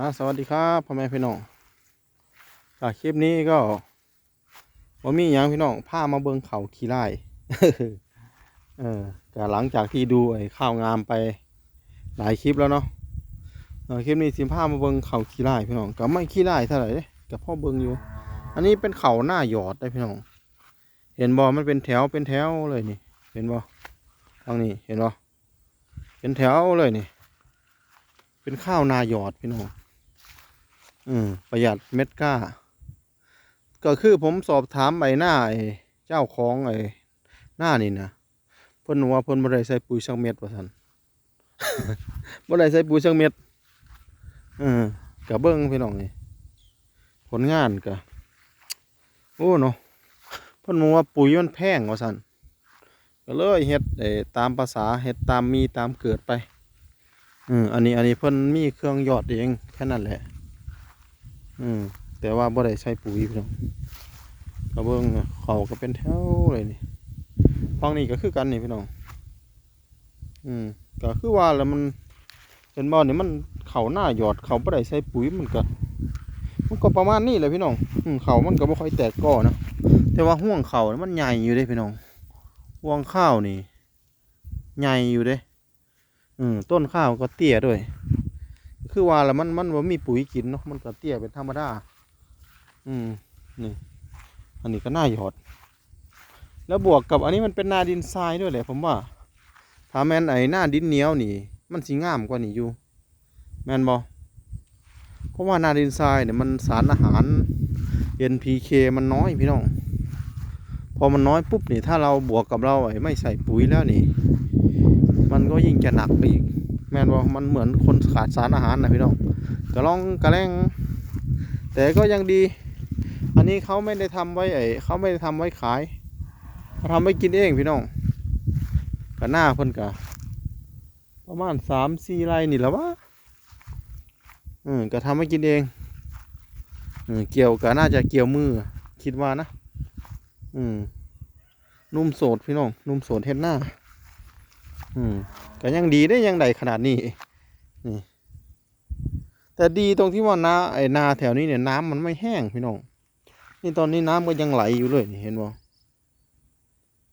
อ่าสวัสดีครับพ่อแม่พี่น้องจากคลิปนี้ก็ว่ามีอย่างพี่น้องพามาเบิงเขาขี้ไล่เออก็หลังจากที่ดูไอ้ข้าวงามไปหลายคลิปแล้วเนาะคลิปนี้สิพามาเบิงเขาขี้ไล่พี่น้องก็ไม่ขี้ไล่เท่าไหร่เด้กับพ่อเบิงอยู่ อันนี้เป็นเขาหน้าหยอดได้พี่น้อง เห็นบอมันเป็นแถวเป็นแถวเลยนี่ เห็นบอทางนี้เห็นบอเป็นแถวเลยนี่ เป็นข้าวนาหยอดพี่น้อง อืมประหยัดเม็ดก้า ก็คือผมสอบถามไปหน้าไอ้เจ้าของไอ้หน้านี่นะเพิ่นว่าเพิ่นบ่ได้ใส่ปุ๋ยสักเม็ดว่าซั่นบ่ได้ใส่ปุ๋ยสักเม็ดอืมก็เบิ่งพี่น้องนี่ผลงานก็โอ้เนาะเพิ่นบอกว่าปุ๋ยมันแพงว่าซั่นก็เลยเฮ็ดไอ้ตามภาษาเฮ็ดตามมีตามเกิดไปอืมอันนี้อันนี้เพิ่นมีเครื่องยอดเองแค่นั้นแหละ อืมแต่ว่าบ่ได้ใช้ปุ๋ยพี่น้องก็เบิ่งเขาก็เป็นแถวเลยนี่ฟังนี่ก็คือกันนี่พี่น้อง อืมก็คือว่าแล้วมันเป็นบ่อนี่มันเขาหน้าหยอดเขาบ่ได้ใช้ปุ๋ยมันก็ มันก็ประมาณนี้แหละพี่น้องอืมเขามันก็บ่ค่อยแตกก่อนะแต่ว่าห่วงเขานี่มันใหญ่อยู่เด้พี่น้องห่วงข้าวนี่ใหญ่อยู่เด้อืมต้นข้าวก็เตี้ยด้วย คือว่าแล้วมันมันว่ามีปุ๋ยกินเนาะมันก็เตี้ยเป็นธรรมดา อืมนี่ อันนี้ก็น่าหยอด แล้วบวกกับอันนี้มันเป็นนาดินทรายด้วยแหละผมว่าถ้าแมนไอ้หน้าดินเหนียวนี่ มันสิงามกว่านี่อยู่ แมนบอเพราะว่านาดินทรายเนี่ยมันสารอาหาร NPK มันน้อยพี่น้อง พอมันน้อยปุ๊บนี่ถ้าเราบวกกับเราไอ้ไม่ใส่ปุ๋ยแล้วนี่ มันก็ยิ่งจะหนักไปอีก ม่นว่มันเหมือนคนขาดสารอาหารนะพี่น้องกระล่องกระแรงแต่ก็ยังดี อันนี้เขาไม่ได้ทำไว้ไอ้เขาไม่ได้ทำไว้ขายเขาทำไว้กินเองพี่น้องกับหน้าเพิ่นกะประมาณสามสี่ไร่นี่และวะอืมก็ทำไว้กินเองอืมเกี่ยวกับน่าจะเกี่ยวมือ คิดว่านะ อืมนุ่มโสดพี่น้องนุ่มโสดเฮ็ดหน้า อืมก็ยังดีได้ยังใดขนาดนี้นี่แต่ดีตรงที่ว่านาไอ้นาแถวนี้เนี่ยน้ำมันไม่แห้งพี่น้องนี่ตอนนี้น้ำก็ยังไหลอยู่เลยนี่เห็นบ่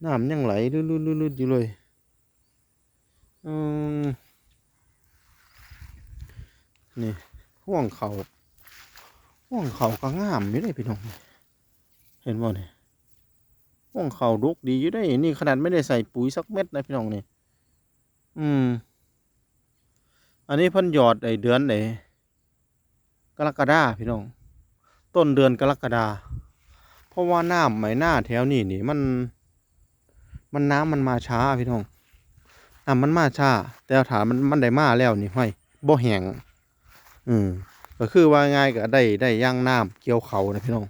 น้ำยังไหลลื่นๆๆอยู่เลยอืมนี่ห่วงเขาห่วงเขาก็งามอยู่ได้พี่น้องเห็นบ่เนี่ยห่วงเขาดกดีอยู่ได้นี่ขนาดไม่ได้ใส่ปุ๋ยสักเม็ดนะพี่น้องเนี่ย อืม อันนี้เพิ่นหยอดไอเดือนไอกรกฎาพี่น้อง ต้นเดือนกรกฎาเพราะว่าน้ำไหมหน้าแถวนี้นี่มัน มันน้ำมันมาช้าพี่น้องน้ำมันมาช้า แต่ถามมันมันได้มาแล้วนี่ห้อยบ่แห้งอืมก็คือว่าง่ายก็ได้ได้ย่างน้ำเกี่ยวเขานะพี่น้อง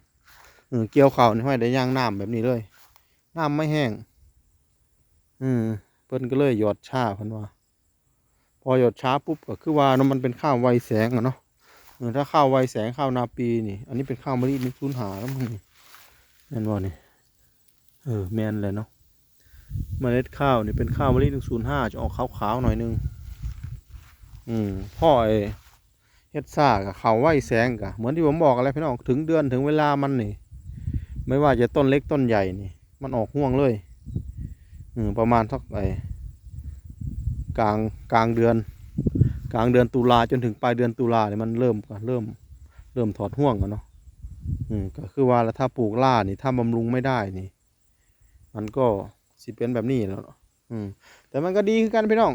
อืมเกี่ยวเขานี่ห้อยได้ย่างน้ำแบบนี้เลยน้ำไม่แห้ง อืม พิ่นก็เลยหยอดชาเพิ่นว่า พอหยอดช้าปุ๊บก็คือว่านมันเป็นข้าวไวแสงอะเนาะเออถ้าข้าวไวแสงข้าวนาปีนี่ อันนี้เป็นข้าวมะลินึกสูญหาแล้วมั้งนี่แม่นบ่นี่เออแมนเลยเนาะเมล็ดข้าวนี่เป็นข้าวมะลิหนึ่งศูนย์ห้าจะออกขาวๆหน่อยนึง อืมพ่อไอเฮ็ดซ่ากับข้าวไวแสงกะเหมือนที่ผมบอกอะไรพี่น้องถึงเดือนถึงเวลามันนี่ ไม่ว่าจะต้นเล็กต้นใหญ่นี่ มันออกห่วงเลย ประมาณสักไอกลางกลางเดือน กลางเดือนตุลาจนถึงปลายเดือนตุลาเนี่ยมันเริ่มก็เริ่มเริ่มถอดห่วงกันเนาะอืมก็คือว่าแล้วถ้าปลูกล่านี่ถ้าบำรุงไม่ได้นี่ มันก็สิเป็นแบบนี้แล้วอืมแต่มันก็ดีคือกันพี่น้อง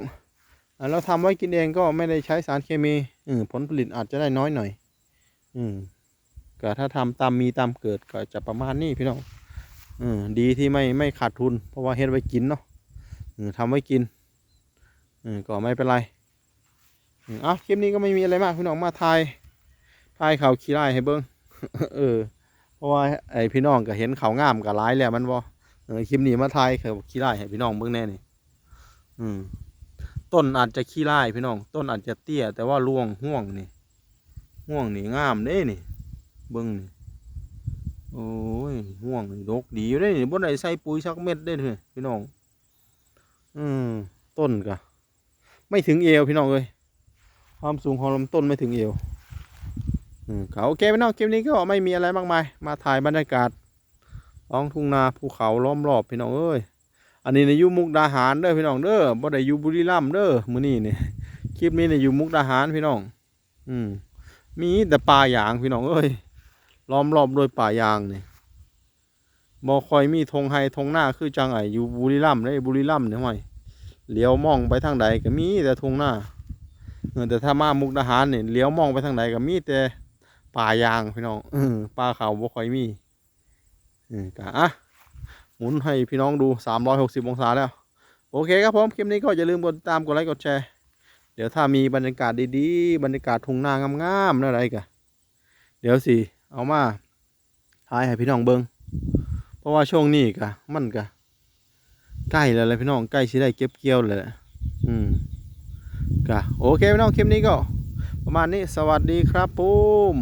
อเราทำไว้กินเองก็ไม่ได้ใช้สารเคมีอืมผลผลิตอาจจะได้น้อยหน่อย อืมก็ถ้าทำตามมีตามเกิดก็จะประมาณนี้พี่น้อง อืมดีที่ไม่ไม่ขาดทุน เพราะว่าเฮ็ดไว้กินเนาะอืมทำไว้กินอืมก็ไม่เป็นไรอ้าคลิปนี้ก็ไม่มีอะไรมากพี่น้องมาทายทายเขาขี้ไล่ให้เบิ้งเออเพราะว่าไอพี่น้องก็เห็นเขางามกับร้ายแล้วมันบอคลิปนี้มาทายเขาขี้ไล่ให้พี่น้องเบิ้งแน่นี่อืมต้นอาจจะขี้ไล่พี่น้อง ต้นอาจจะเตี้ย แต่ว่าร่วงห่วงนี่ห่วงนี่งามเด้นี่ เบิ้งนี่ โอ้ยห่วงนี่ดกดีอยู่ได้นี่บ่ได้ใส่ปุ๋ยสักเม็ดได้เลยพี่น้อง อืมต้นกะไม่ถึงเอวพี่น้องเลยความสูงของลำต้นไม่ถึงเอวอืมก็โอเคพี่น้องคลิปนี้ก็ไม่มีอะไรมากมาย มาถ่ายบรรยากาศท้องทุ่งนาภูเขาล้อมรอบพี่น้องเอ้ยอันนี้ในยุมุกดาหารเด้อพี่น้องเด้อบ่ได้อยู่บุรีรัมย์เด้อมื้อนี้นี่คลิปนี้เนี่ยอยู่มุกดาหารพี่น้อง อืมมีแต่ป่าหยางพี่น้องเอ้ย ล้อมรอบโดยป่ายางนี่บ่คอยมีธงไฮธงหน้าคือจังไออยู่บุรีรัมย์เด้บุรีรัมย์เนี่ยห้อยเลี้ยวมองไปทางใดก็มีแต่ธงหน้าเออแต่ถ้ามามุกดาหารเนี่ยเลี้ยวมองไปทางใดก็มีแต่ป่ายางพี่น้องเออป่าเขาบ่คอยมีเออก็อะหมุนให้พี่น้องดู360อยหกสิบองศาแล้วโอเคครับผม คลิปนี้ก็อย่าลืมกดติดตามกดไลค์กดแชร์ เดี๋ยวถ้ามีบรรยากาศดีๆ บรรยากาศทุ่งนางามๆอะไรกันเดี๋ยวสิ เอามาถ่ายให้พี่น้องเบิงเพราะว่าช่วงนี้กะมันกะใกล้แล้วเลยพี่น้องใกล้สิได้เก็บเกี่ยวเลยอืมกะโอเคพี่น้องคลิปนี้ก็ ประมาณนี้สวัสดีครับปุ้ม